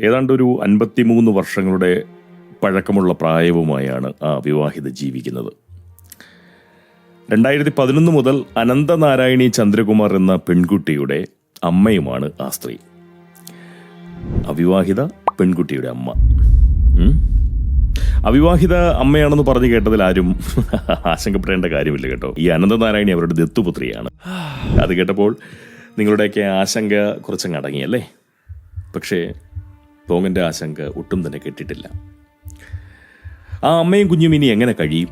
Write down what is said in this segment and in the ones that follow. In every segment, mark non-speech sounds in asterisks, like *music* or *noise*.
ഏതാണ്ട് ഒരു അൻപത്തിമൂന്ന് വർഷങ്ങളുടെ പഴക്കമുള്ള പ്രായവുമായാണ് ആ വിവാഹിത ജീവിക്കുന്നത്. രണ്ടായിരത്തി പതിനൊന്ന് മുതൽ അനന്തനാരായണി ചന്ദ്രകുമാർ എന്ന പെൺകുട്ടിയുടെ അമ്മയുമാണ് ആ സ്ത്രീ. അവിവാഹിത പെൺകുട്ടിയുടെ അമ്മ? അവിവാഹിത അമ്മയാണെന്ന് പറഞ്ഞു കേട്ടതിൽ ആരും *laughs* ആശങ്കപ്പെടേണ്ട കാര്യമില്ല കേട്ടോ. ഈ അനന്തനാരായണി അവരുടെ ദത്തുപുത്രിയാണ്. അത് കേട്ടപ്പോൾ നിങ്ങളുടെയൊക്കെ ആശങ്ക കുറച്ചങ്ങ് അടങ്ങിയല്ലേ പക്ഷേ പോങ്ങന്റെ ആശങ്ക ഒട്ടും തന്നെ കേട്ടിട്ടില്ല. ആ അമ്മയും കുഞ്ഞും ഇനി എങ്ങനെ കഴിയും?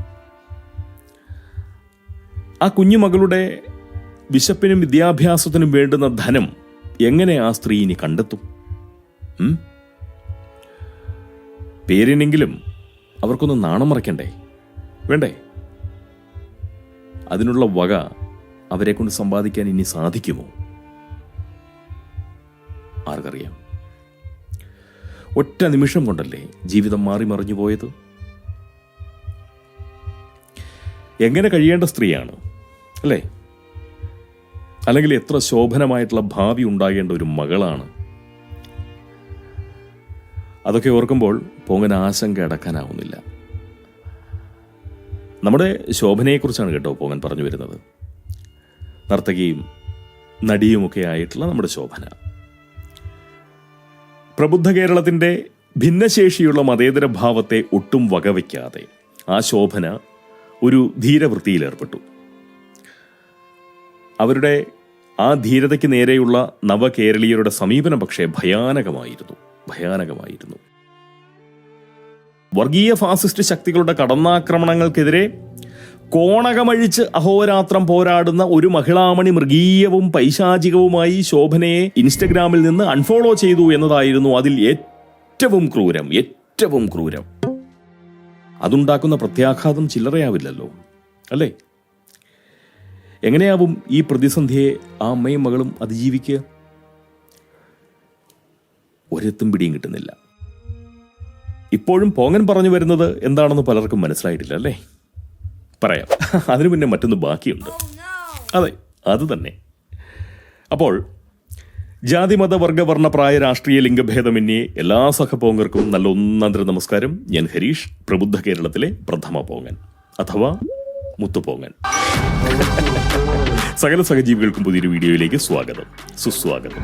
ആ കുഞ്ഞുമകളുടെ വിശപ്പിനും വിദ്യാഭ്യാസത്തിനും വേണ്ടുന്ന ധനം എങ്ങനെ ആ സ്ത്രീ ഇനി കണ്ടെത്തും? പേരിനെങ്കിലും അവർക്കൊന്ന് നാണം മറയ്ക്കണ്ടേ? വേണ്ടേ? അതിനുള്ള വക അവരെ കൊണ്ട് സമ്പാദിക്കാൻ ഇനി സാധിക്കുമോ? ആർക്കറിയാം. ഒറ്റ നിമിഷം കൊണ്ടല്ലേ ജീവിതം മാറി മറിഞ്ഞു പോയത്? എങ്ങനെ കഴിയേണ്ട സ്ത്രീയാണ് അല്ലേ? അല്ലെങ്കിൽ എത്ര ശോഭനമായിട്ടുള്ള ഭാവി ഉണ്ടാകേണ്ട ഒരു മകളാണ്? അതൊക്കെ ഓർക്കുമ്പോൾ പൊങ്ങൻ ആശങ്ക അടക്കാനാവുന്നില്ല. നമ്മുടെ ശോഭനയെക്കുറിച്ചാണ് കേട്ടോ പൊങ്ങൻ പറഞ്ഞു വരുന്നത്. നർത്തകിയും നടിയുമൊക്കെ ആയിട്ടുള്ള നമ്മുടെ ശോഭന. പ്രബുദ്ധ കേരളത്തിന്റെ ഭിന്നശേഷിയുള്ള മതേതര ഭാവത്തെ ഒട്ടും വകവയ്ക്കാതെ ആ ശോഭന ഒരു ധീരവൃത്തിയിലേർപ്പെട്ടു അവരുടെ ആ ധീരതയ്ക്ക് നേരെയുള്ള നവകേരളീയരുടെ സമീപനം പക്ഷേ ഭയാനകമായിരുന്നു ഭയാനകമായിരുന്നു. വർഗീയ ഫാസിസ്റ്റ് ശക്തികളുടെ കടന്നാക്രമണങ്ങൾക്കെതിരെ കോണകമഴിച്ച് അഹോരാത്രം പോരാടുന്ന ഒരു മഹിളാമണി മൃഗീയവും പൈശാചികവുമായി ശോഭനയെ ഇൻസ്റ്റഗ്രാമിൽ നിന്ന് അൺഫോളോ ചെയ്തു എന്നതായിരുന്നു അതിൽ ഏറ്റവും ക്രൂരം ഏറ്റവും ക്രൂരം. അതുണ്ടാക്കുന്ന പ്രത്യാഘാതം ചില്ലറയാവില്ലല്ലോ അല്ലേ? എങ്ങനെയാവും ഈ പ്രതിസന്ധിയെ ആ അമ്മയും മകളും അതിജീവിക്കുക? ഒരെത്തും പിടിയും കിട്ടുന്നില്ല. ഇപ്പോഴും പോങ്ങൻ പറഞ്ഞു വരുന്നത് എന്താണെന്ന് പലർക്കും മനസ്സിലായിട്ടില്ല അല്ലേ? പറയാം. അതിനു മുന്നേ മറ്റൊന്ന് ബാക്കിയുണ്ട്. അതെ അത് തന്നെ. അപ്പോൾ ജാതി മത വർഗ വർണ പ്രായ രാഷ്ട്രീയ ലിംഗഭേദമന്യേ എല്ലാ സഹപോങ്ങർക്കും നല്ല ഒന്നാന്തര നമസ്കാരം. ഞാൻ ഹരീഷ് പ്രബുദ്ധ കേരളത്തിലെ പ്രഥമ പോങ്ങൻ. അഥവാ മുത്തുപോങ്ങൻ സകല സഹജീവികൾക്കും പുതിയൊരു വീഡിയോയിലേക്ക് സ്വാഗതം. സുസ്വാഗതം.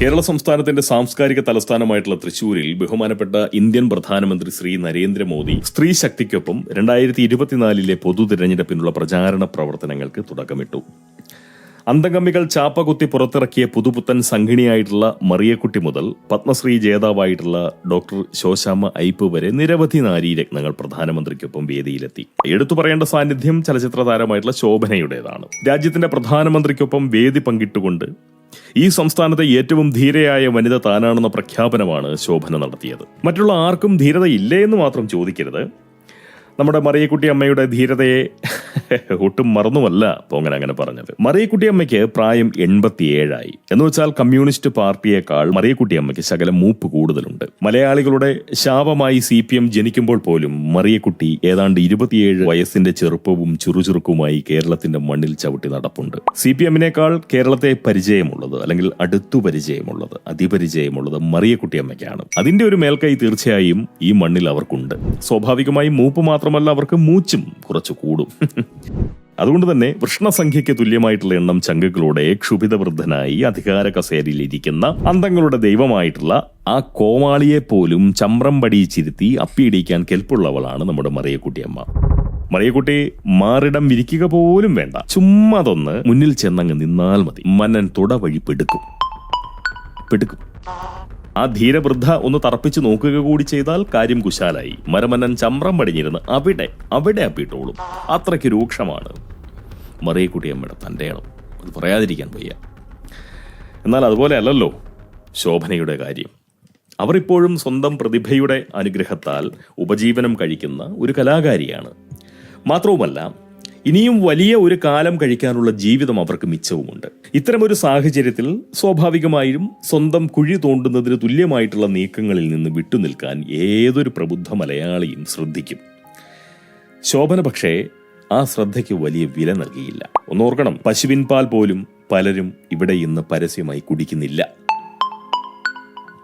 കേരള സംസ്ഥാനത്തിന്റെ സാംസ്കാരിക തലസ്ഥാനമായിട്ടുള്ള തൃശൂരിൽ ബഹുമാനപ്പെട്ട ഇന്ത്യൻ പ്രധാനമന്ത്രി ശ്രീ നരേന്ദ്രമോദി സ്ത്രീ ശക്തിക്കൊപ്പം രണ്ടായിരത്തി ഇരുപത്തിനാലിലെ പൊതു തിരഞ്ഞെടുപ്പിനുള്ള പ്രചാരണ പ്രവർത്തനങ്ങൾക്ക് തുടക്കമിട്ടു. അന്തംഗമ്മികൾ ചാപ്പകുത്തി പുറത്തിറക്കിയ പുതുപുത്തൻ സംഘിണിയായിട്ടുള്ള മറിയക്കുട്ടി മുതൽ പത്മശ്രീ ജേതാവായിട്ടുള്ള ഡോക്ടർ ശോശാമ്മ ഐപ്പ് വരെ നിരവധി നാരീരത്നങ്ങൾ പ്രധാനമന്ത്രിക്കൊപ്പം വേദിയിലെത്തി. എടുത്തു പറയേണ്ട സാന്നിധ്യം ചലച്ചിത്ര താരമായിട്ടുള്ള ശോഭനയുടേതാണ്. രാജ്യത്തിന്റെ പ്രധാനമന്ത്രിക്കൊപ്പം വേദി പങ്കിട്ടുകൊണ്ട് ഈ സംസ്ഥാനത്തെ ഏറ്റവും ധീരയായ വനിത താനാണെന്ന പ്രഖ്യാപനമാണ് ശോഭന നടത്തിയത്. മറ്റുള്ള ആർക്കും ധീരത ഇല്ലേ എന്ന് മാത്രം ചോദിക്കരുത്. നമ്മുടെ മറിയക്കുട്ടി അമ്മയുടെ ധീരതയെ ഒട്ടും മറന്നുമല്ല പോങ്ങൻ അങ്ങനെ പറഞ്ഞത്. മറിയക്കുട്ടി അമ്മയ്ക്ക് പ്രായം എൺപത്തിയേഴായി. എന്ന് വെച്ചാൽ കമ്മ്യൂണിസ്റ്റ് പാർട്ടിയേക്കാൾ മറിയക്കുട്ടി അമ്മയ്ക്ക് ശകലം മൂപ്പ് കൂടുതലുണ്ട്. മലയാളികളുടെ ശാപമായി സി പി എം ജനിക്കുമ്പോൾ പോലും മറിയക്കുട്ടി ഏതാണ്ട് ഇരുപത്തിയേഴ് വയസ്സിന്റെ ചെറുപ്പവും ചുറുചുറുക്കുമായി കേരളത്തിന്റെ മണ്ണിൽ ചവിട്ടി നടപ്പുണ്ട്. സി പി എമ്മിനേക്കാൾ കേരളത്തെ പരിചയമുള്ളത് അല്ലെങ്കിൽ അടുത്തു പരിചയമുള്ളത് അതിപരിചയമുള്ളത് മറിയക്കുട്ടി അമ്മയ്ക്കാണ്. അതിന്റെ ഒരു മേൽക്കൈ തീർച്ചയായും ഈ മണ്ണിൽ അവർക്കുണ്ട്. സ്വാഭാവികമായും മൂപ്പ് മാത്രമല്ല അവർക്ക് മൂച്ചും കുറച്ച് കൂടും. അതുകൊണ്ട് തന്നെ വൃഷ്ണസംഖ്യയ്ക്ക് തുല്യമായിട്ടുള്ള എണ്ണം ചങ്കുകളോടെ ക്ഷുഭിതവൃദ്ധനായി അധികാര കസേരയിലിരിക്കുന്ന അന്തങ്ങളുടെ ദൈവമായിട്ടുള്ള ആ കോമാളിയെ പോലും ചമ്രം പടിയിച്ചിരുത്തി അപ്പിയിടിക്കാൻ കെൽപ്പുള്ളവളാണ് നമ്മുടെ മറിയക്കുട്ടിയമ്മ. മറിയക്കുട്ടി മാറിടം വിരിക്കുക പോലും വേണ്ട. ചുമ്മാ തൊന്ന് മുന്നിൽ ചെന്നങ്ങ് നിന്നാൽ മതി. മന്നൻ തുട വഴി പെടുക്കും. പെടുക്കും. ആ ധീരവൃദ്ധ ഒന്ന് തറപ്പിച്ചു നോക്കുക കൂടി ചെയ്താൽ കാര്യം കുശാലായി. മരമന്നൻ ചമ്രം പടിഞ്ഞിരുന്ന് അവിടെ അവിടെ അപ്പിട്ടോളും. അത്രയ്ക്ക് രൂക്ഷമാണ്. മറിയക്കുട്ടിയമ്മയുടെ തന്റെ അത് പറയാതിരിക്കാൻ വയ്യ. എന്നാൽ അതുപോലെ അല്ലല്ലോ ശോഭനയുടെ കാര്യം. അവർ ഇപ്പോഴും സ്വന്തം പ്രതിഭയുടെ അനുഗ്രഹത്താൽ ഉപജീവനം കഴിക്കുന്ന ഒരു കലാകാരിയാണ്. മാത്രവുമല്ല ഇനിയും വലിയ ഒരു കാലം കഴിക്കാനുള്ള ജീവിതം അവർക്ക് മിച്ചവുമുണ്ട്. ഇത്തരമൊരു സാഹചര്യത്തിൽ സ്വാഭാവികമായും സ്വന്തം കുഴി തോണ്ടുന്നതിന് തുല്യമായിട്ടുള്ള നീക്കങ്ങളിൽ നിന്ന് വിട്ടുനിൽക്കാൻ ഏതൊരു പ്രബുദ്ധ മലയാളിയും ശ്രദ്ധിക്കും. ശോഭന പക്ഷേ ആ ശ്രദ്ധയ്ക്ക് വലിയ വില നൽകിയില്ല. ഒന്നോർക്കണം പശുവിൻ പാൽ പോലും പലരും ഇവിടെ ഇന്ന് പരസ്യമായി കുടിക്കുന്നില്ല.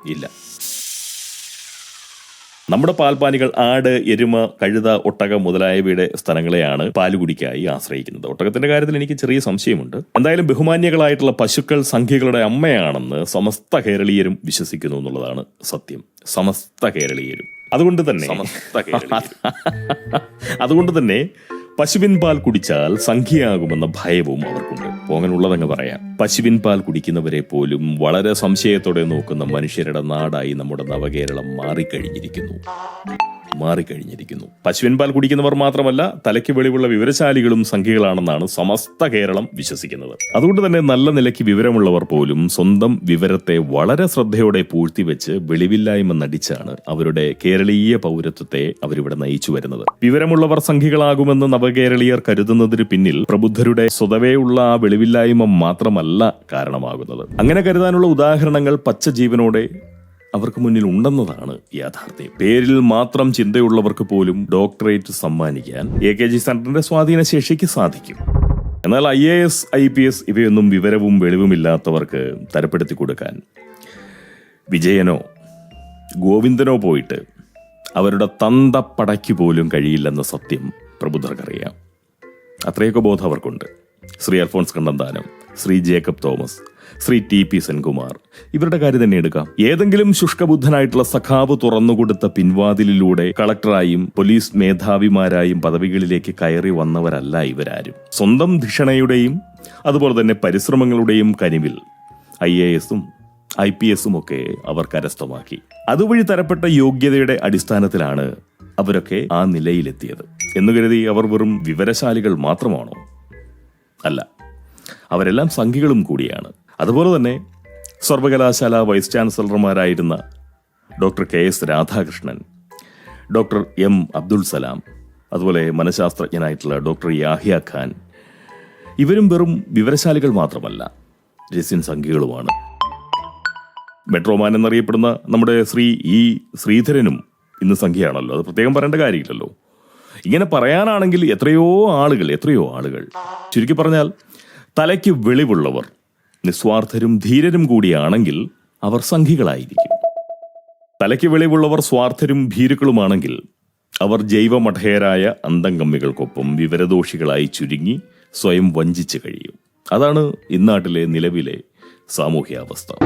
ഇല്ല. നമ്മുടെ പാൽപ്പാനികൾ ആട് എരുമ കഴുത ഒട്ടക മുതലായവയുടെ സ്ഥലങ്ങളെയാണ് പാലുകുടിക്കായി ആശ്രയിക്കുന്നത്. ഒട്ടകത്തിന്റെ കാര്യത്തിൽ എനിക്ക് ചെറിയ സംശയമുണ്ട്. എന്തായാലും ബഹുമാന്യകളായിട്ടുള്ള പശുക്കൾ സംഖ്യകളുടെ അമ്മയാണെന്ന് സമസ്ത കേരളീയരും വിശ്വസിക്കുന്നു എന്നുള്ളതാണ് സത്യം. സമസ്ത കേരളീയരും. അതുകൊണ്ട് തന്നെ *laughs* അതുകൊണ്ട് തന്നെ പശുവിൻ പാൽ കുടിച്ചാൽ സംഖ്യയാകുമെന്ന ഭയവും അവർക്കുണ്ട്. പോകാനുള്ളതങ്ങ് പറയാം. പശുവിൻ പാൽ കുടിക്കുന്നവരെ പോലും വളരെ സംശയത്തോടെ നോക്കുന്ന മനുഷ്യരുടെ നാടായി നമ്മുടെ നവകേരളം മാറിക്കഴിഞ്ഞിരിക്കുന്നു. മാറിക്കഴിഞ്ഞിരിക്കുന്നു. പശുവിൻ പാൽ കുടിക്കുന്നവർ മാത്രമല്ല തലയ്ക്ക് വെളിവുള്ള വിവരശാലികളും സംഖ്യകളാണെന്നാണ് സമസ്ത കേരളം വിശ്വസിക്കുന്നത്. അതുകൊണ്ട് തന്നെ നല്ല നിലയ്ക്ക് വിവരമുള്ളവർ പോലും സ്വന്തം വിവരത്തെ വളരെ ശ്രദ്ധയോടെ പൂഴ്ത്തിവെച്ച് വെളിവില്ലായ്മ നടിച്ചാണ് അവരുടെ കേരളീയ പൗരത്വത്തെ അവരിവിടെ നയിച്ചു വരുന്നത്. വിവരമുള്ളവർ സംഖ്യകളാകുമെന്ന് നവകേരളീയർ കരുതുന്നതിന് പിന്നിൽ പ്രബുദ്ധരുടെ സ്വതവേയുള്ള ആ വെളിവില്ലായ്മ മാത്രമല്ല കാരണമാകുന്നത്. അങ്ങനെ കരുതാനുള്ള ഉദാഹരണങ്ങൾ പച്ച ജീവനോടെ അവർക്ക് മുന്നിൽ ഉണ്ടെന്നതാണ് യാഥാർത്ഥ്യം. പേരിൽ മാത്രം ചിന്തയുള്ളവർക്ക് പോലും ഡോക്ടറേറ്റ് സമ്മാനിക്കാൻ എ കെ ജി സെന്ററിന്റെ സ്വാധീന ശേഷിക്ക് സാധിക്കും. എന്നാൽ I A S I P S ഇവയൊന്നും വിവരവും വെളിവുമില്ലാത്തവർക്ക് തരപ്പെടുത്തി കൊടുക്കാൻ വിജയനോ ഗോവിന്ദനോ പോയിട്ട് അവരുടെ തന്തപ്പടയ്ക്ക് പോലും കഴിയില്ലെന്ന സത്യം പ്രബുദ്ധർക്കറിയാം. അത്രയൊക്കെ ബോധം അവർക്കുണ്ട്. Shri Alphons Kannanthanam Shri Jacob Thomas Shri T P Senkumar. ഇവരുടെ കാര്യം തന്നെ എടുക്കാം. ഏതെങ്കിലും ശുഷ്കബുദ്ധനായിട്ടുള്ള സഖാവ് തുറന്നുകൊടുത്ത പിൻവാതിലിലൂടെ കളക്ടറായും പോലീസ് മേധാവിമാരായും പദവികളിലേക്ക് കയറി വന്നവരല്ല ഇവരാരും. സ്വന്തം ധിഷണയുടെയും അതുപോലെ തന്നെ പരിശ്രമങ്ങളുടെയും കനിവിൽ ഐ എ എസും ഐ പി എസും ഒക്കെ അവർ കരസ്ഥമാക്കി. അതുവഴി തരപ്പെട്ട യോഗ്യതയുടെ അടിസ്ഥാനത്തിലാണ് അവരൊക്കെ ആ നിലയിലെത്തിയത്. എന്ന് കരുതി അവർ വെറും വിവരശാലികൾ മാത്രമാണോ? അല്ല. അവരെല്ലാം സംഖ്യകളും കൂടിയാണ്. അതുപോലെ തന്നെ സർവകലാശാല vice ചാൻസലർമാരായിരുന്ന doctor K S Radhakrishnan doctor M Abdul Salam അതുപോലെ മനഃശാസ്ത്രജ്ഞനായിട്ടുള്ള ഡോക്ടർ യാഹിയ ഖാൻ. ഇവരും വെറും വിവരശാലികൾ മാത്രമല്ല രസ്യൻ സംഖ്യകളുമാണ്. മെട്രോമാൻ എന്നറിയപ്പെടുന്ന നമ്മുടെ ശ്രീ ഇ ശ്രീധരനും ഇന്ന് സംഖ്യയാണല്ലോ. അത് പ്രത്യേകം പറയേണ്ട കാര്യമില്ലല്ലോ. ഇങ്ങനെ പറയാനാണെങ്കിൽ എത്രയോ ആളുകൾ എത്രയോ ആളുകൾ. ചുരുക്കി പറഞ്ഞാൽ തലയ്ക്ക് വെളിവുള്ളവർ നിസ്വാർത്ഥരും ധീരരും കൂടിയാണെങ്കിൽ അവർ സംഘികളായിരിക്കും. തലയ്ക്ക് വെളിവുള്ളവർ സ്വാർത്ഥരും ഭീരുക്കളുമാണെങ്കിൽ അവർ ജൈവമഠയരായ അന്തംഗമ്മികൾക്കൊപ്പം വിവരദോഷികളായി ചുരുങ്ങി സ്വയം വഞ്ചിച്ച് കഴിയും. അതാണ് ഇന്നാട്ടിലെ നിലവിലെ സാമൂഹ്യാവസ്ഥ.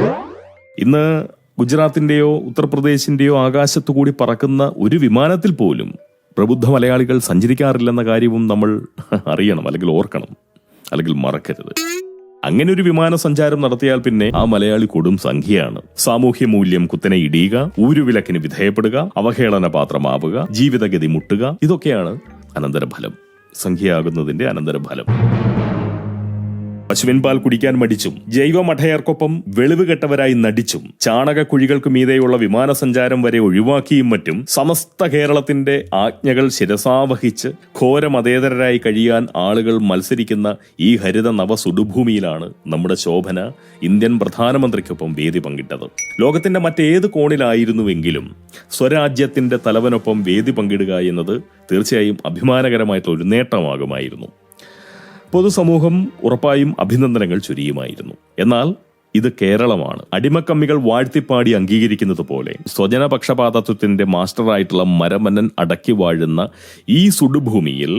ഇന്ന് ഗുജറാത്തിന്റെയോ ഉത്തർപ്രദേശിന്റെയോ ആകാശത്തു കൂടി പറക്കുന്ന ഒരു വിമാനത്തിൽ പോലും പ്രബുദ്ധ മലയാളികൾ സഞ്ചരിക്കാറില്ലെന്ന കാര്യവും നമ്മൾ അറിയണം അല്ലെങ്കിൽ ഓർക്കണം അല്ലെങ്കിൽ മറക്കരുത്. അങ്ങനെ ഒരു വിമാന സഞ്ചാരം നടത്തിയാൽ പിന്നെ ആ മലയാളി കൊടും സംഖ്യയാണ്. സാമൂഹ്യ മൂല്യം കുത്തനെ ഇടിയുക ഊരുവിലക്കിന് വിധേയപ്പെടുക അവഹേളന പാത്രമാവുക ജീവിതഗതി മുട്ടുക ഇതൊക്കെയാണ് അനന്തരഫലം. സംഖ്യയാകുന്നതിന്റെ അനന്തരഫലം. പശുവിൻ പാൽ കുടിക്കാൻ മടിച്ചും ജൈവ മഠയർക്കൊപ്പം വെളിവുകെട്ടവരായി നടിച്ചും ചാണക കുഴികൾക്ക് മീതെയുള്ള വിമാനസഞ്ചാരം വരെ ഒഴിവാക്കിയും മറ്റും സമസ്ത കേരളത്തിന്റെ ആജ്ഞകൾ ശിരസാവഹിച്ച് ഘോര മതേതരരായി കഴിയാൻ ആളുകൾ മത്സരിക്കുന്ന ഈ ഹരിത നവ സുടുഭൂമിയിലാണ് നമ്മുടെ ശോഭന ഇന്ത്യൻ പ്രധാനമന്ത്രിക്കൊപ്പം വേദി പങ്കിട്ടത്. ലോകത്തിന്റെ മറ്റേത് കോണിലായിരുന്നുവെങ്കിലും സ്വരാജ്യത്തിന്റെ തലവനൊപ്പം വേദി പങ്കിടുക എന്നത് തീർച്ചയായും അഭിമാനകരമായിട്ടുള്ള ഒരു നേട്ടമാകുമായിരുന്നു. പൊതുസമൂഹം ഉറപ്പായും അഭിനന്ദനങ്ങൾ ചൊരിയുമായിരുന്നു. എന്നാൽ ഇത് കേരളമാണ്. അടിമക്കമ്മികൾ വാഴ്ത്തിപ്പാടി അംഗീകരിക്കുന്നത് പോലെ സ്വജനപക്ഷപാതത്വത്തിന്റെ മാസ്റ്ററായിട്ടുള്ള മരമന്നൻ അടക്കി വാഴുന്ന ഈ സുടുഭൂമിയിൽ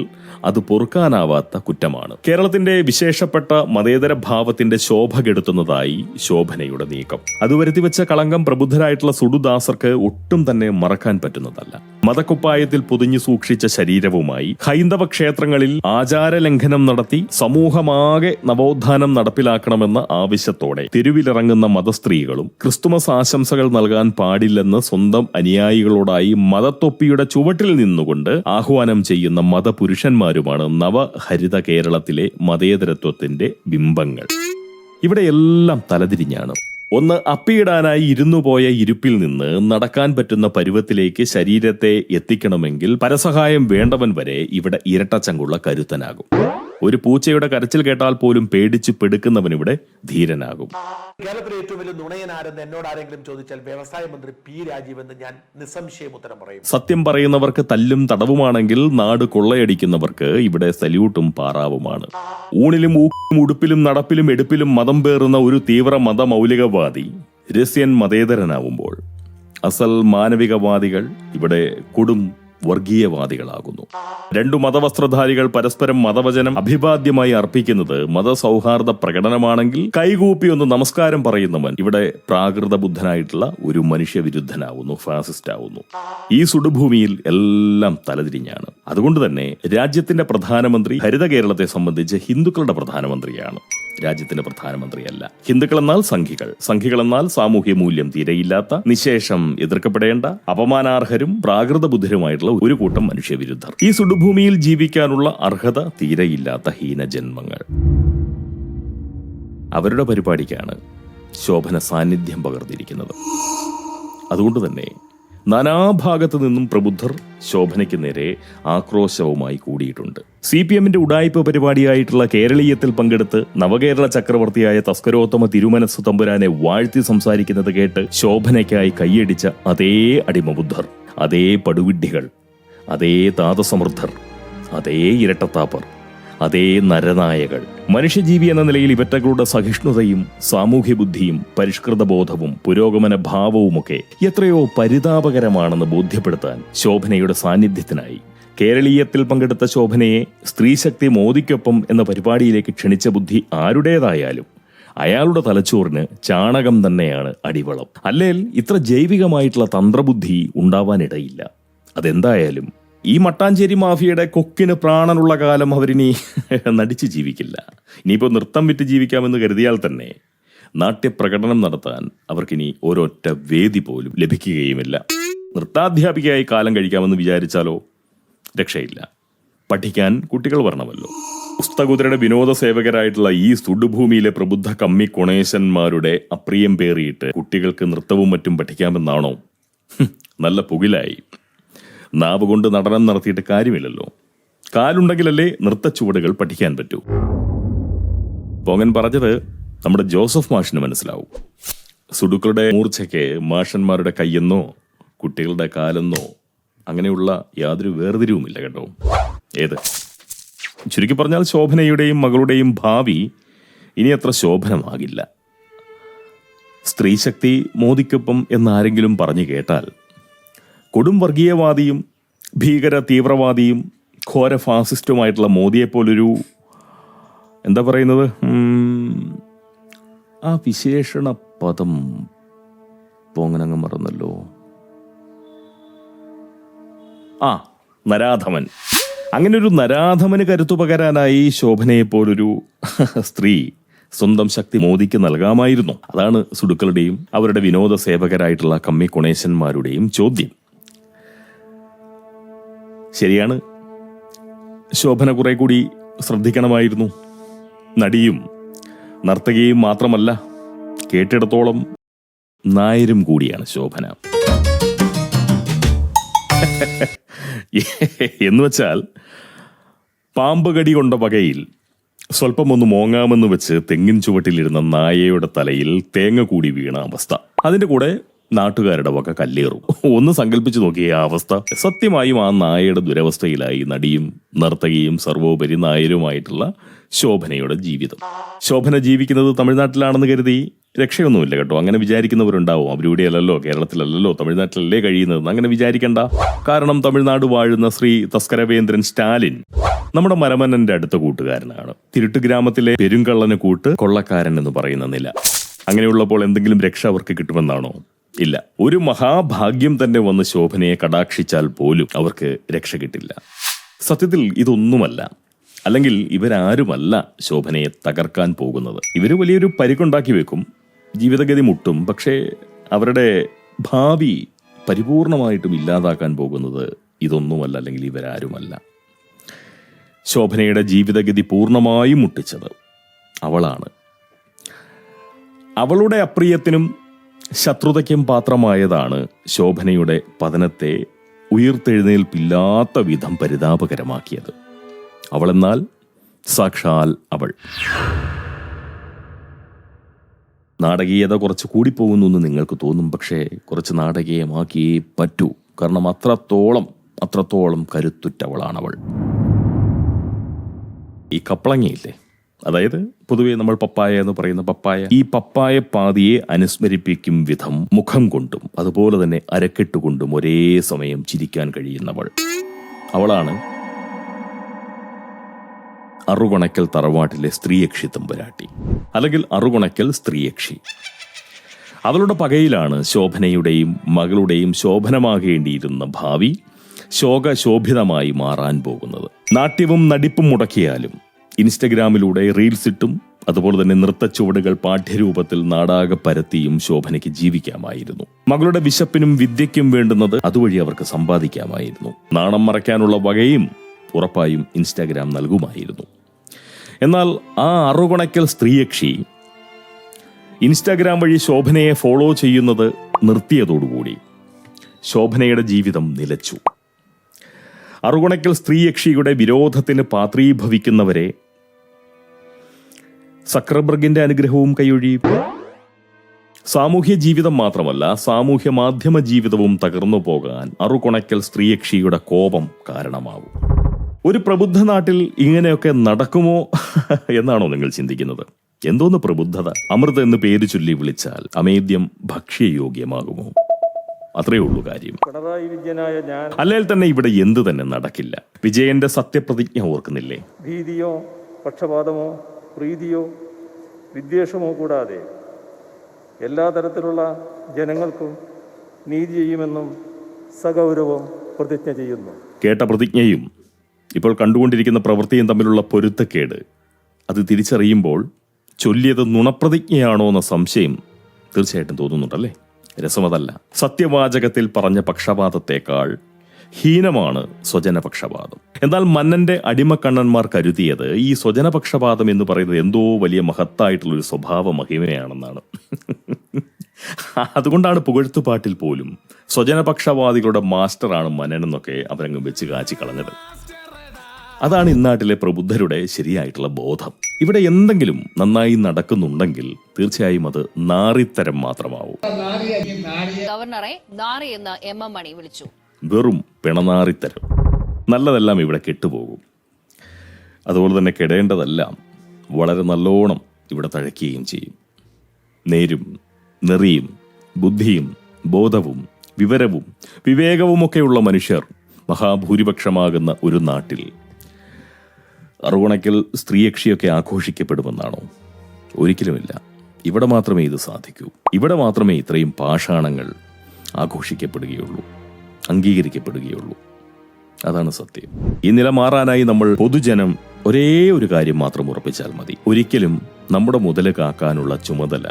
അത് പൊറുക്കാനാവാത്ത കുറ്റമാണ്. കേരളത്തിന്റെ വിശേഷപ്പെട്ട മതേതര ഭാവത്തിന്റെ ശോഭ കെടുത്തുന്നതായി ശോഭനയുടെ നീക്കം. അത് വരുത്തിവെച്ച കളങ്കം പ്രബുദ്ധരായിട്ടുള്ള സുഡുദാസർക്ക് ഒട്ടും തന്നെ മറക്കാൻ പറ്റുന്നതല്ല. മതക്കുപ്പായത്തിൽ പൊതിഞ്ഞു സൂക്ഷിച്ച ശരീരവുമായി ഹൈന്ദവ ക്ഷേത്രങ്ങളിൽ ആചാരലംഘനം നടത്തി സമൂഹമാകെ നവോത്ഥാനം നടപ്പിലാക്കണമെന്ന ആവശ്യത്തോടെ തെരുവിലിറങ്ങുന്ന മതസ്ത്രീകളും ക്രിസ്തുമസ് ആശംസകൾ നൽകാൻ പാടില്ലെന്ന് സ്വന്തം അനുയായികളോടായി മതത്തൊപ്പിയുടെ ചുവട്ടിൽ നിന്നുകൊണ്ട് ആഹ്വാനം ചെയ്യുന്ന മതപുരുഷന്മാരുമാണ് നവഹരിത കേരളത്തിലെ മതേതരത്വത്തിന്റെ ബിംബങ്ങൾ. ഇവിടെ എല്ലാം തലതിരിഞ്ഞാണ്. ഒന്ന് അപ്പിയിടാനായി ഇരുന്നു പോയ ഇരുപ്പിൽ നിന്ന് നടക്കാൻ പറ്റുന്ന പരുവത്തിലേക്ക് ശരീരത്തെ എത്തിക്കണമെങ്കിൽ പരസഹായം വേണ്ടവൻ വരെ ഇവിടെ ഇരട്ടച്ചങ്കുള്ള കരുത്തനാകും. ഒരു പൂച്ചയുടെ കരച്ചിൽ കേട്ടാൽ പോലും പേടിച്ചു പെടുക്കുന്നവൻ ഇവിടെ ധീരനാകും. കേരളത്തിലെ ഏറ്റവും വലിയ നുണയനാരെന്ന് എന്നോട് ആരെങ്കിലും ചോദിച്ചാൽ വ്യവസായ മന്ത്രി പി രാജീവ് എന്ന് ഞാൻ നിസ്സംശയം ഉത്തരം പറയും. സത്യം പറയുന്നവർക്ക് തല്ലും തടവുമാണെങ്കിൽ നാട് കൊള്ളയടിക്കുന്നവർക്ക് ഇവിടെ സല്യൂട്ടും പാറാവുമാണ്. ഊണിലും ഊക്കിലും ഉടുപ്പിലും നടപ്പിലും എടുപ്പിലും മതം പേറുന്ന ഒരു തീവ്ര മതമൗലികവാദി രസ്യൻ മതേതരനാവുമ്പോൾ അസൽ മാനവികവാദികൾ ഇവിടെ കൊടും വർഗീയവാദികളാകുന്നു. രണ്ടു മതവസ്ത്രധാരികൾ പരസ്പരം മതവചനം അഭിവാദ്യമായി അർപ്പിക്കുന്നത് മതസൗഹാർദ്ദ പ്രകടനമാണെങ്കിൽ കൈകൂപ്പി ഒന്ന് നമസ്കാരം പറയുന്നവൻ ഇവിടെ പ്രാകൃത ബുദ്ധനായിട്ടുള്ള ഒരു മനുഷ്യവിരുദ്ധനാവുന്നു ഫാസിസ്റ്റ് ആവുന്നു ഈ സുടുഭൂമിയിൽ എല്ലാം തലതിരിഞ്ഞാണ്. അതുകൊണ്ട് തന്നെ രാജ്യത്തിന്റെ പ്രധാനമന്ത്രി ഹരിത കേരളത്തെ സംബന്ധിച്ച് ഹിന്ദുക്കളുടെ പ്രധാനമന്ത്രിയാണ്. രാജ്യത്തിന്റെ പ്രധാനമന്ത്രിയല്ല. സംഘികൾ സംഘികൾ എന്നാൽ സാമൂഹ്യ മൂല്യം തീരെയില്ലാത്ത നിശേഷം എതിർക്കപ്പെടേണ്ട അപമാനാർഹരും പ്രാകൃത ബുദ്ധരുമായിട്ടുള്ള ഒരു കൂട്ടം മനുഷ്യവിരുദ്ധർ. ഈ സുടുഭൂമിയിൽ ജീവിക്കാനുള്ള അർഹത തീരെയില്ലാത്ത ഹീനജന്മങ്ങൾ. അവരുടെ പരിപാടിക്കാണ് ശോഭന സാന്നിധ്യം പകർന്നിരിക്കുന്നത്. അതുകൊണ്ട് തന്നെ നാനാഭാഗത്തു നിന്നും പ്രബുദ്ധർ ശോഭനയ്ക്ക് നേരെ ആക്രോശവുമായി കൂടിയിട്ടുണ്ട്. സി പി എമ്മിന്റെ ഉടായ്പ പരിപാടിയായിട്ടുള്ള കേരളീയത്തിൽ പങ്കെടുത്ത് നവകേരള ചക്രവർത്തിയായ തസ്കരോത്തമ തിരുമനസ് തമ്പുരാനെ വാഴ്ത്തി സംസാരിക്കുന്നത് കേട്ട് ശോഭനയ്ക്കായി കൈയടിച്ച അതേ അടിമബുദ്ധർ അതേ പടുവിഡ്ഢികൾ അതേ താതസമൃദ്ധർ അതേ ഇരട്ടത്താപ്പർ. അതേ നരനായകൾ. മനുഷ്യജീവി എന്ന നിലയിൽ ഇവറ്റകളുടെ സഹിഷ്ണുതയും സാമൂഹ്യ ബുദ്ധിയും പരിഷ്കൃത ബോധവും പുരോഗമന ഭാവവുമൊക്കെ എത്രയോ പരിതാപകരമാണെന്ന് ബോധ്യപ്പെടുത്താൻ ശോഭനയുടെ സാന്നിധ്യത്തിനായി. കേരളീയത്തിൽ പങ്കെടുത്ത ശോഭനയെ സ്ത്രീശക്തി മോദിക്കൊപ്പം എന്ന പരിപാടിയിലേക്ക് ക്ഷണിച്ച ബുദ്ധി ആരുടേതായാലും അയാളുടെ തലച്ചോറിന് ചാണകം തന്നെയാണ് അടിവളം. അല്ലേൽ ഇത്ര ജൈവികമായിട്ടുള്ള തന്ത്രബുദ്ധി ഉണ്ടാവാനിടയില്ല. അതെന്തായാലും ഈ മട്ടാഞ്ചേരി മാഫിയയുടെ കൊക്കിന് പ്രാണനുള്ള കാലം അവരിനി *laughs* നടിച്ച് ജീവിക്കില്ല. ഇനിയിപ്പോൾ നൃത്തം വിറ്റ് ജീവിക്കാമെന്ന് കരുതിയാൽ തന്നെ നാട്യപ്രകടനം നടത്താൻ അവർക്കിനി ഒരൊറ്റ വേദി പോലും ലഭിക്കുകയുമില്ല. നൃത്താധ്യാപികയായി കാലം കഴിക്കാമെന്ന് വിചാരിച്ചാലോ? രക്ഷയില്ല. പഠിക്കാൻ കുട്ടികൾ വരണമല്ലോ. പുസ്തകുതിരയുടെ വിനോദ സേവകരായിട്ടുള്ള ഈ സുഡുഭൂമിയിലെ പ്രബുദ്ധ കമ്മി കൊണേശന്മാരുടെ അപ്രിയം പേറിയിട്ട് കുട്ടികൾക്ക് നൃത്തവും മറ്റും പഠിക്കാമെന്നാണോ? നല്ല പുകിലായി. നാവ് കൊണ്ട് നടനം നടത്തിയിട്ട് കാര്യമില്ലല്ലോ. കാലുണ്ടെങ്കിലല്ലേ നൃത്തച്ചുവടുകൾ പഠിക്കാൻ പറ്റൂ. പൊങ്ങൻ പറഞ്ഞത് നമ്മുടെ ജോസഫ് മാഷിന് മനസ്സിലാവും. സുടുക്കളുടെ മൂർച്ചയ്ക്ക് മാഷന്മാരുടെ കയ്യെന്നോ കുട്ടികളുടെ കാലെന്നോ അങ്ങനെയുള്ള യാതൊരു വേർതിരിവുമില്ല കേട്ടോ. ഏത്? ചുരുക്കി പറഞ്ഞാൽ ശോഭനയുടെയും മകളുടെയും ഭാവി ഇനി അത്ര ശോഭനമാകില്ല. സ്ത്രീശക്തി മോദിക്കൊപ്പം എന്നാരെങ്കിലും പറഞ്ഞു കേട്ടാൽ കൊടും വർഗീയവാദിയും ഭീകര തീവ്രവാദിയും ഘോര ഫാസിസ്റ്റുമായിട്ടുള്ള മോദിയെപ്പോലൊരു എന്താ പറയുന്നത്? ആ വിശേഷണ പദം പോങ്ങനങ്ങ് മറന്നല്ലോ. ആ നരാധമൻ. അങ്ങനെ ഒരു നരാധമന് കരുത്തു പകരാനായി ശോഭനയെ പോലൊരു സ്ത്രീ സ്വന്തം ശക്തി മോദിക്ക് നൽകാമായിരുന്നു. അതാണ് സുടുക്കളുടെയും അവരുടെ വിനോദ സേവകരായിട്ടുള്ള കമ്മി കുണേശന്മാരുടെയും ചോദ്യം. ശരിയാണ്. ശോഭന കുറെ കൂടി ശ്രദ്ധിക്കണമായിരുന്നു. നടിയും നർത്തകിയും മാത്രമല്ല കേട്ടിടത്തോളം നായരും കൂടിയാണ് ശോഭന. എന്ന് വെച്ചാൽ പാമ്പുകടി കൊണ്ട വകയിൽ സ്വല്പമൊന്ന് മോങ്ങാമെന്ന് വെച്ച് തെങ്ങിൻ ചുവട്ടിലിരുന്ന നായയുടെ തലയിൽ തേങ്ങ കൂടി വീണ അവസ്ഥ. അതിന്റെ കൂടെ നാട്ടുകാരുടെ വക കല്ലേറും. ഒന്ന് സങ്കല്പിച്ചു നോക്കിയ ആ അവസ്ഥ. സത്യമായും ആ നായയുടെ ദുരവസ്ഥയിലായി നടിയും നർത്തകിയും സർവോപരി നായരുമായിട്ടുള്ള ശോഭനയുടെ ജീവിതം. ശോഭന ജീവിക്കുന്നത് തമിഴ്നാട്ടിലാണെന്ന് കരുതി രക്ഷയൊന്നുമില്ല കേട്ടോ. അങ്ങനെ വിചാരിക്കുന്നവരുണ്ടാവും. അവരിവിടെയല്ലല്ലോ കേരളത്തിലല്ലല്ലോ തമിഴ്നാട്ടിലല്ലേ കഴിയുന്നത് അങ്ങനെ വിചാരിക്കണ്ട. കാരണം തമിഴ്നാട് വാഴുന്ന ശ്രീ തസ്കരവേന്ദ്രൻ സ്റ്റാലിൻ നമ്മുടെ മരമന്നന്റെ അടുത്ത കൂട്ടുകാരനാണ്. തിരുട്ട് ഗ്രാമത്തിലെ പെരുങ്കള്ളന് കൂട്ട് കൊള്ളക്കാരൻ എന്ന് പറയുന്ന നില. അങ്ങനെയുള്ളപ്പോൾ എന്തെങ്കിലും രക്ഷ അവർക്ക് കിട്ടുമെന്നാണോ? ഇല്ല. ഒരു മഹാഭാഗ്യം തന്നെ വന്ന് ശോഭനയെ കടാക്ഷിച്ചാൽ പോലും അവർക്ക് രക്ഷ കിട്ടില്ല. സത്യത്തിൽ ഇതൊന്നുമല്ല. അല്ലെങ്കിൽ ഇവരാരുമല്ല ശോഭനയെ തകർക്കാൻ പോകുന്നത്. ഇവർ വലിയൊരു പരിക്കുണ്ടാക്കി വെക്കും. ജീവിതഗതി മുട്ടും. പക്ഷേ അവരുടെ ഭാവി പരിപൂർണമായിട്ടും ഇല്ലാതാക്കാൻ പോകുന്നത് ഇതൊന്നുമല്ല അല്ലെങ്കിൽ ഇവരാരുമല്ല. ശോഭനയുടെ ജീവിതഗതി പൂർണമായും മുട്ടിച്ചത് അവളാണ്. അവളുടെ അപ്രിയത്തിനും ശത്രുതയ്ക്കും പാത്രമായതാണ് ശോഭനയുടെ പതനത്തെ ഉയർത്തെഴുന്നേൽപ്പില്ലാത്ത വിധം പരിതാപകരമാക്കിയത്. അവളെന്നാൽ സാക്ഷാൽ അവൾ. നാടകീയത കുറച്ച് കൂടിപ്പോകുന്നു എന്ന് നിങ്ങൾക്ക് തോന്നും പക്ഷേ കുറച്ച് നാടകീയമാക്കിയേ പറ്റൂ. കാരണം അത്രത്തോളം അത്രത്തോളം കരുത്തുറ്റവളാണവൾ. ഈ കപ്പളങ്ങയില്ലേ? അതായത് പൊതുവെ നമ്മൾ പപ്പായ എന്ന് പറയുന്ന പപ്പായ ഈ പപ്പായ പാതിയെ അനുസ്മരിപ്പിക്കും വിധം മുഖം കൊണ്ടും അതുപോലെ തന്നെ അരക്കെട്ടുകൊണ്ടും ഒരേ സമയം ചിരിക്കാൻ കഴിയുന്നവൾ. അവളാണ് അറുകുണക്കൽ തറവാട്ടിലെ സ്ത്രീയക്ഷി തമ്പുരാട്ടി. അല്ലെങ്കിൽ അറുകുണക്കൽ സ്ത്രീയക്ഷി. അവളുടെ പകയിലാണ് ശോഭനയുടെയും മകളുടെയും ശോഭനമാകേണ്ടിയിരുന്ന ഭാവി ശോകശോഭിതമായി മാറാൻ പോകുന്നത്. നാട്യവും നടിപ്പും മുടക്കിയാലും ഇൻസ്റ്റഗ്രാമിലൂടെ റീൽസ് ഇട്ടും അതുപോലെ തന്നെ നൃത്തച്ചുവടുകൾ പാഠ്യരൂപത്തിൽ നാടാകെ പരത്തിയും ശോഭനയ്ക്ക് ജീവിക്കാമായിരുന്നു. മകളുടെ വിശപ്പിനും വിദ്യയ്ക്കും വേണ്ടുന്നത് അതുവഴി അവർക്ക് സമ്പാദിക്കാമായിരുന്നു. നാണം മറയ്ക്കാനുള്ള വകയും ഉറപ്പായും ഇൻസ്റ്റാഗ്രാം നൽകുമായിരുന്നു. എന്നാൽ ആ അറുകണക്കൽ സ്ത്രീയക്ഷി ഇൻസ്റ്റാഗ്രാം വഴി ശോഭനയെ ഫോളോ ചെയ്യുന്നത് നിർത്തിയതോടുകൂടി ശോഭനയുടെ ജീവിതം നിലച്ചു. അറുകണക്കൽ സ്ത്രീയക്ഷിയുടെ വിരോധത്തിന് പാത്രീഭവിക്കുന്നവരെ സക്രബർഗിന്റെ അനുഗ്രഹവും കൈയൊഴി. സാമൂഹ്യ ജീവിതം മാത്രമല്ല സാമൂഹ്യ മാധ്യമ ജീവിതവും തകർന്നു പോകാൻ അറുകുണയ്ക്കൽ സ്ത്രീയക്ഷിയുടെ കോപം കാരണമാവും. ഒരു പ്രബുദ്ധ നാട്ടിൽ ഇങ്ങനെയൊക്കെ നടക്കുമോ എന്നാണോ നിങ്ങൾ ചിന്തിക്കുന്നത്? എന്തോന്ന് പ്രബുദ്ധത? അമൃത എന്ന് പേര് ചൊല്ലി വിളിച്ചാൽ അമേദ്യം ഭക്ഷ്യയോഗ്യമാകുമോ? അത്രയേ ഉള്ളൂ കാര്യം. പിണറായി വിജയനായ ഞാൻ അല്ലെങ്കിൽ തന്നെ ഇവിടെ എന്ത് തന്നെ നടക്കില്ല? വിജയന്റെ സത്യപ്രതിജ്ഞ ഓർക്കുന്നില്ലേ? ഭീതിയോ പക്ഷപാതമോ? പ്രീതിയോ വിദ്വേഷമോ കൂടാതെ എല്ലാ തരത്തിലുള്ള ജനങ്ങൾക്കും നീതി ചെയ്യുമെന്നും സഗൗരവം പ്രതിജ്ഞ ചെയ്യുന്നു. കേട്ട പ്രതിജ്ഞയും ഇപ്പോൾ കണ്ടുകൊണ്ടിരിക്കുന്ന പ്രവൃത്തിയും തമ്മിലുള്ള പൊരുത്തക്കേട്. അത് തിരിച്ചറിയുമ്പോൾ ചൊല്ലിയത് നുണപ്രതിജ്ഞയാണോ എന്ന സംശയം തീർച്ചയായിട്ടും തോന്നുന്നുണ്ടല്ലേ? രസമതല്ല. സത്യവാചകത്തിൽ പറഞ്ഞ പക്ഷപാതത്തേക്കാൾ ഹീനമാണ് സ്വജനപക്ഷപാതം. എന്നാൽ മന്നന്റെ അടിമക്കണ്ണന്മാർ കരുതിയത് ഈ സ്വജനപക്ഷപാതം എന്ന് പറയുന്നത് എന്തോ വലിയ മഹത്തായിട്ടുള്ള ഒരു സ്വഭാവ മഹിമയാണെന്നാണ്. അതുകൊണ്ടാണ് പുകഴ്ത്തുപാട്ടിൽ പോലും സ്വജനപക്ഷവാദികളുടെ മാസ്റ്ററാണ് മനൻ എന്നൊക്കെ അവരങ്ങ് വെച്ച് കാച്ചി കളഞ്ഞത്. അതാണ് ഇന്നാട്ടിലെ പ്രബുദ്ധരുടെ ശരിയായിട്ടുള്ള ബോധം. ഇവിടെ എന്തെങ്കിലും നന്നായി നടക്കുന്നുണ്ടെങ്കിൽ തീർച്ചയായും അത് നാറിത്തരം മാത്രമാവും. ഗവർണറെ നാറി എന്ന് എം എം മണി വിളിച്ചു. വെറും പിണനാറിത്തരം. നല്ലതെല്ലാം ഇവിടെ കെട്ടുപോകും. അതുപോലെ തന്നെ കെടേണ്ടതെല്ലാം വളരെ നല്ലോണം ഇവിടെ തഴയ്ക്കുകയും ചെയ്യും. നേരും നെറിയും ബുദ്ധിയും ബോധവും വിവരവും വിവേകവുമൊക്കെയുള്ള മനുഷ്യർ മഹാഭൂരിപക്ഷമാകുന്ന ഒരു നാട്ടിൽ. അറുകുണയ്ക്കൽ സ്ത്രീയക്ഷിയൊക്കെ ആഘോഷിക്കപ്പെടുമെന്നാണോ? ഒരിക്കലുമില്ല. ഇവിടെ മാത്രമേ ഇത് സാധിക്കൂ. ഇവിടെ മാത്രമേ ഇത്രയും പാഷാണങ്ങൾ ആഘോഷിക്കപ്പെടുകയുള്ളൂ. അംഗീകരിക്കപ്പെടുകയുള്ളൂ. അതാണ് സത്യം. ഈ നില മാറാനായി നമ്മൾ പൊതുജനം ഒരേ ഒരു കാര്യം മാത്രം ഉറപ്പിച്ചാൽ മതി. ഒരിക്കലും നമ്മുടെ മുതൽ കാക്കാനുള്ള ചുമതല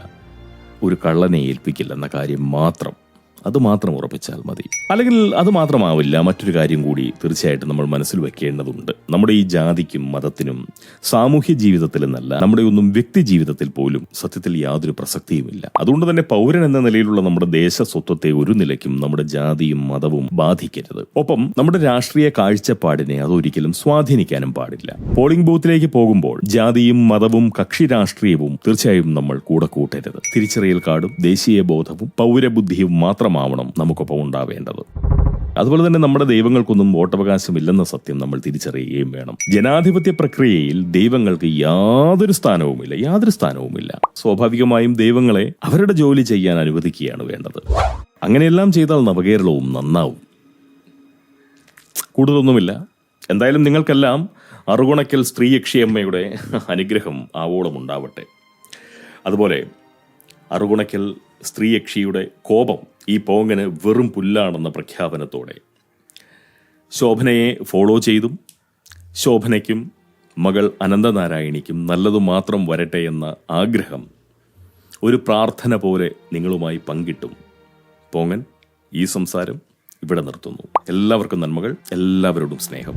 ഒരു കള്ളനെ ഏൽപ്പിക്കില്ലെന്ന കാര്യം മാത്രം. അത് മാത്രം ഉറപ്പിച്ചാൽ മതി. അല്ലെങ്കിൽ അത് മാത്രമാവില്ല മറ്റൊരു കാര്യം കൂടി തീർച്ചയായിട്ടും നമ്മൾ മനസ്സിൽ വെക്കേണ്ടതുണ്ട്. നമ്മുടെ ഈ ജാതിക്കും മതത്തിനും സാമൂഹ്യ ജീവിതത്തിൽ എന്നല്ല നമ്മുടെ ഒന്നും വ്യക്തി ജീവിതത്തിൽ പോലും സത്യത്തിൽ യാതൊരു പ്രസക്തിയുമില്ല. അതുകൊണ്ട് തന്നെ പൗരൻ എന്ന നിലയിലുള്ള നമ്മുടെ ദേശ സ്വത്വത്തെ ഒരു നിലയ്ക്കും നമ്മുടെ ജാതിയും മതവും ബാധിക്കരുത്. ഒപ്പം നമ്മുടെ രാഷ്ട്രീയ കാഴ്ചപ്പാടിനെ അതൊരിക്കലും സ്വാധീനിക്കാനും പാടില്ല. പോളിംഗ് ബൂത്തിലേക്ക് പോകുമ്പോൾ ജാതിയും മതവും കക്ഷി രാഷ്ട്രീയവും തീർച്ചയായും നമ്മൾ കൂടെ കൂട്ടരുത്. തിരിച്ചറിയൽ കാർഡും ദേശീയ ബോധവും പൗരബുദ്ധിയും മാത്രമാവണം നമുക്കൊപ്പം ഉണ്ടാവേണ്ടത്. അതുപോലെ തന്നെ നമ്മുടെ ദൈവങ്ങൾക്കൊന്നും വോട്ടവകാശമില്ലെന്ന സത്യം നമ്മൾ തിരിച്ചറിയുകയും വേണം. ജനാധിപത്യ പ്രക്രിയയിൽ ദൈവങ്ങൾക്ക് യാതൊരു സ്ഥാനവുമില്ല യാതൊരു സ്ഥാനവുമില്ല. സ്വാഭാവികമായും ദൈവങ്ങളെ അവരുടെ ജോലി ചെയ്യാൻ അനുവദിക്കുകയാണ് വേണ്ടത്. അങ്ങനെയെല്ലാം ചെയ്താൽ നവകേരളവും നന്നാവും. കൂടുതലൊന്നുമില്ല. എന്തായാലും നിങ്ങൾക്കെല്ലാം അറുകുണയ്ക്കൽ സ്ത്രീയക്ഷിയമ്മയുടെ അനുഗ്രഹം ആവോളം ഉണ്ടാവട്ടെ. അതുപോലെ അറുകുണയ്ക്കൽ സ്ത്രീയക്ഷിയുടെ കോപം ഈ പോങ്ങന് വെറും പുല്ലാണെന്ന പ്രഖ്യാപനത്തോടെ. ശോഭനയെ ഫോളോ ചെയ്തും ശോഭനയ്ക്കും മകൾ അനന്തനാരായണിക്കും നല്ലതു മാത്രം വരട്ടെ എന്ന ആഗ്രഹം ഒരു പ്രാർത്ഥന പോലെ നിങ്ങളുമായി പങ്കിട്ടും. പോങ്ങൻ ഈ സംസാരം ഇവിടെ നിർത്തുന്നു. എല്ലാവർക്കും നന്മകൾ എല്ലാവരോടും സ്നേഹം.